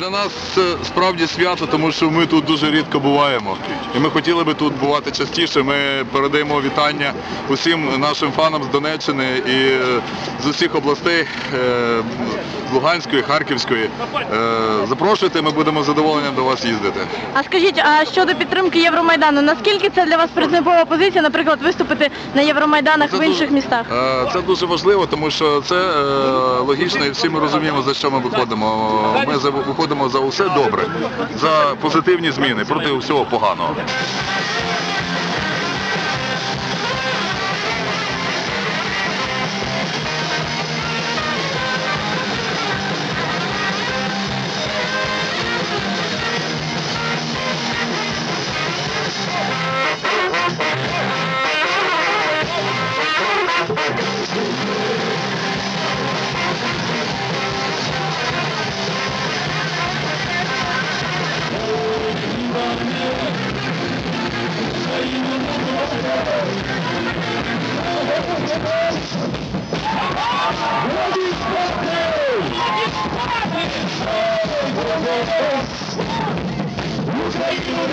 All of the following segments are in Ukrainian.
для нас це справді свято, тому що ми тут дуже рідко буваємо. І ми хотіли би тут бувати частіше. Ми передаємо вітання усім нашим фанам з Донеччини і е, з усіх областей е, Луганської, Харківської. Е, Запрошуйте, ми будемо з задоволенням до вас їздити. А скажіть, а щодо підтримки Євромайдану, наскільки це для вас принципова позиція, наприклад, виступити на Євромайданах Це в інших дуже- містах? Це дуже важливо, тому що це логічно і всі ми розуміємо, за що ми виходимо. Ми за- виходимо за усе добре, за позитивні зміни, проти всього поганого.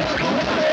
Ukraine!